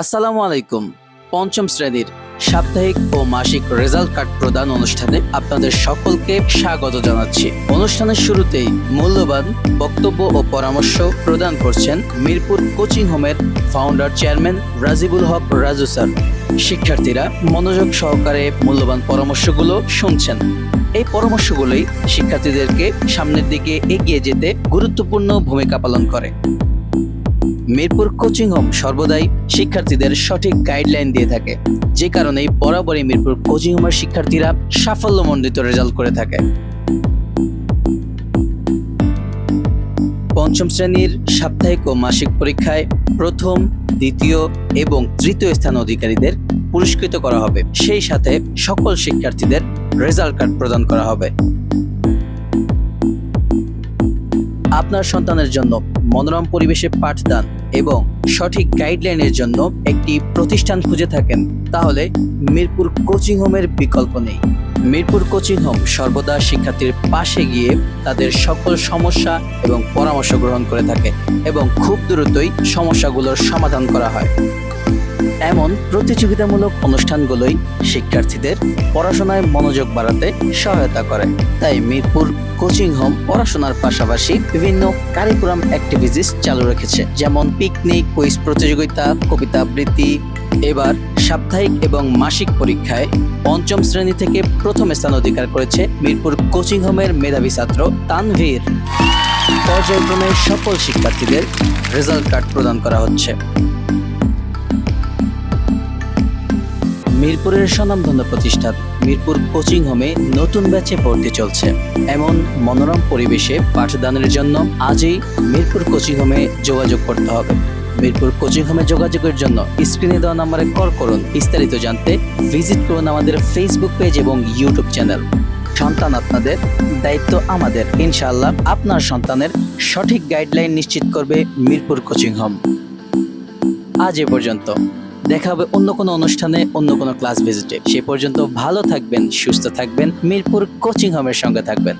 আসসালামু আলাইকুম। পঞ্চম শ্রেণির সাপ্তাহিক ও মাসিক রেজাল্ট কার্ড প্রদান অনুষ্ঠানে আপনাদের সকলকে স্বাগত জানাচ্ছি। অনুষ্ঠানের শুরুতেই মূল্যবান বক্তব্য ও পরামর্শ প্রদান করছেন মিরপুর কোচিং হোমের founder chairman Rajibul Haque Raju sir. শিক্ষার্থীরা মনোযোগ সহকারে মূল্যবান পরামর্শগুলো শুনছেন। এই পরামর্শগুলোই শিক্ষার্থীদেরকে সামনের দিকে এগিয়ে যেতে গুরুত্বপূর্ণ ভূমিকা পালন করে। মিরপুর কোচিং হোম সর্বদাই শিক্ষার্থীদের সঠিক গাইডলাইন দিয়ে থাকে। যে কারণে বরাবরই মিরপুর কোচিং হোমের শিক্ষার্থীরা সাফল্যমণ্ডিত রেজাল্ট করে থাকে। পঞ্চম শ্রেণির সাপ্তাহিক ও মাসিক পরীক্ষায় প্রথম, দ্বিতীয় এবং তৃতীয় স্থান অধিকারীদের পুরস্কৃত করা হবে। সেই সাথে সকল শিক্ষার্থীদের রেজাল্ট কার্ড প্রদান করা হবে। আপনার সন্তানের জন্য মনোরম পরিবেশে পাঠদান এবং সঠিক গাইডলাইনের জন্য একটি প্রতিষ্ঠান খুঁজে থাকেন, তাহলে মিরপুর কোচিং হোমের বিকল্প নেই। মিরপুর কোচিং হোম সর্বদা শিক্ষার্থীর পাশে গিয়ে তাদের সকল সমস্যা এবং পরামর্শ গ্রহণ করে থাকে এবং খুব দ্রুতই সমস্যাগুলোর সমাধান করা হয়। এমন প্রতিযোগিতামূলক অনুষ্ঠানগুলোই শিক্ষার্থীদের পড়াশোনায় মনোযোগ বাড়াতে সহায়তা করে। তাই মিরপুর কোচিং হোম পড়াশোনার পাশাপাশি বিভিন্ন কারিকুলাম অ্যাক্টিভিটিস চালু রেখেছে, যেমন পিকনিক, কুইজ প্রতিযোগিতা, কবিতা আবৃত্তি। এবার সাপ্তাহিক এবং মাসিক পরীক্ষায় পঞ্চম শ্রেণি থেকে প্রথম স্থান অধিকার করেছে মিরপুর কোচিং হোমের মেধাবী ছাত্র তানভীর। পর্যায়ক্রমে সকল শিক্ষার্থীদের রেজাল্ট কার্ড প্রদান করা হচ্ছে। মিরপুরের স্বনামধন্য প্রতিষ্ঠান মিরপুর কোচিং হোমে নতুন ব্যাচে ভর্তি চলছে। এমন মনোরম পরিবেশে পাঠদানের জন্য আজই মিরপুর কোচিং হোমে যোগাযোগ করতে হবে। মিরপুর কোচিং হোমে যোগাযোগের জন্য স্ক্রিনে দেওয়া নাম্বারে কল করুন। বিস্তারিত জানতে ভিজিট করুন আমাদের ফেসবুক পেজ এবং ইউটিউব চ্যানেল সন্তান আপনাদের দায়িত্ব আমাদের। ইনশাআল্লাহ আপনার সন্তানের সঠিক গাইডলাইন নিশ্চিত করবে মিরপুর কোচিং হোম। আজ এ পর্যন্ত। দেখা হবে অন্য কোনো অনুষ্ঠানে, অন্য কোনো ক্লাস ভিজিটে সে পর্যন্ত ভালো থাকবেন, সুস্থ থাকবেন। মিরপুর কোচিং হোমের সঙ্গে থাকবেন।